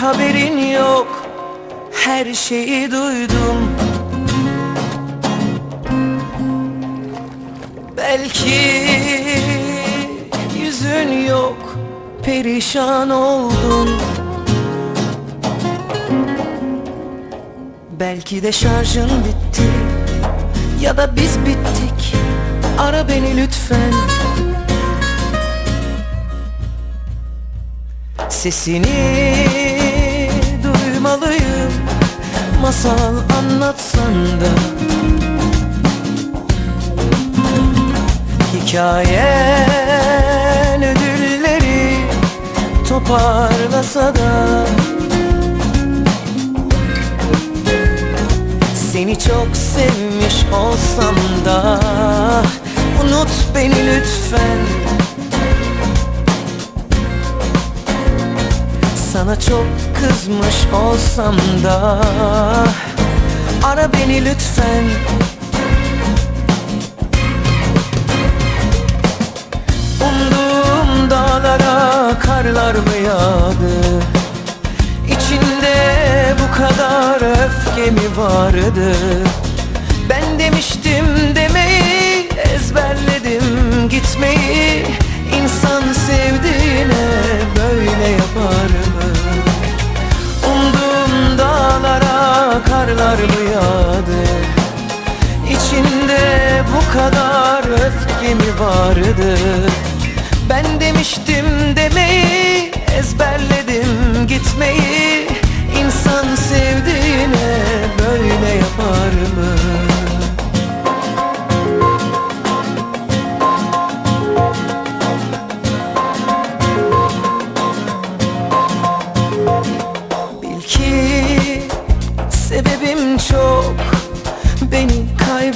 haberin yok Her şeyi duydum. Belki yüzün yok Perişan oldun Belki de şarjın bitti Ya da biz bittik. Ara beni lütfen Sesini duymalıyım. Masal anlatsan da. Hikayen ödülleri toparlasa da. Seni çok sevmiş olsam da. Unut beni lütfen Sana çok kızmış olsam da Ara beni lütfen. Umduğum dağlara karlar mı yağdı? İçinde bu kadar öfke mi vardı? Ben demiştim demeyi ezberledim gitmeyi. İnsan sevdiğine karlar mı yağdı. İçinde bu kadar öfke mi vardı? Ben demiştim demeyi ezberledim gitmeyi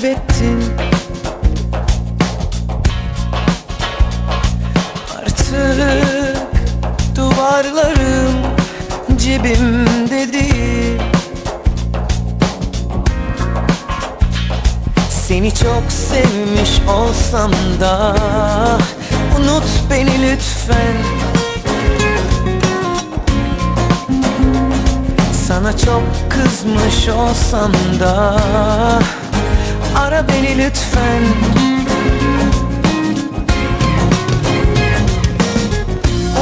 kaybettin. Artık duvarlarım cebimde değil. Seni çok sevmiş olsam da Unut beni lütfen. Sana çok kızmış olsam da Ara beni lütfen.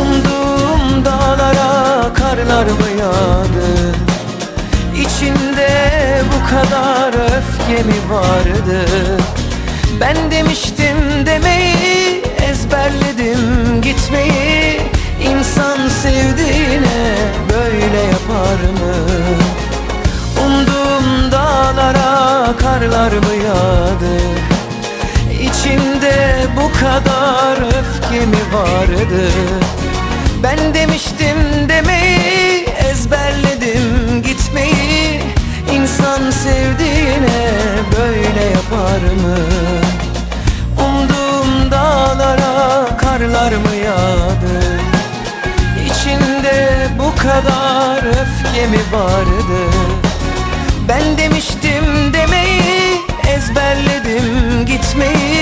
Umduğum dağlara karlar mı yağdı. İçinde bu kadar öfke mi vardı? Ben demiştim demeyi ezberledim gitmeyi. İnsan sevdiğine karlar mı yağdı? İçinde bu kadar öfke mi vardı? Ben demiştim demeyi ezberledim gitmeyi. İnsan sevdiğine böyle yapar mı? Umduğum dağlara karlar mı yağdı? İçinde bu kadar öfke mi vardı? Ben demiştim demeyi ezberledim gitmeyi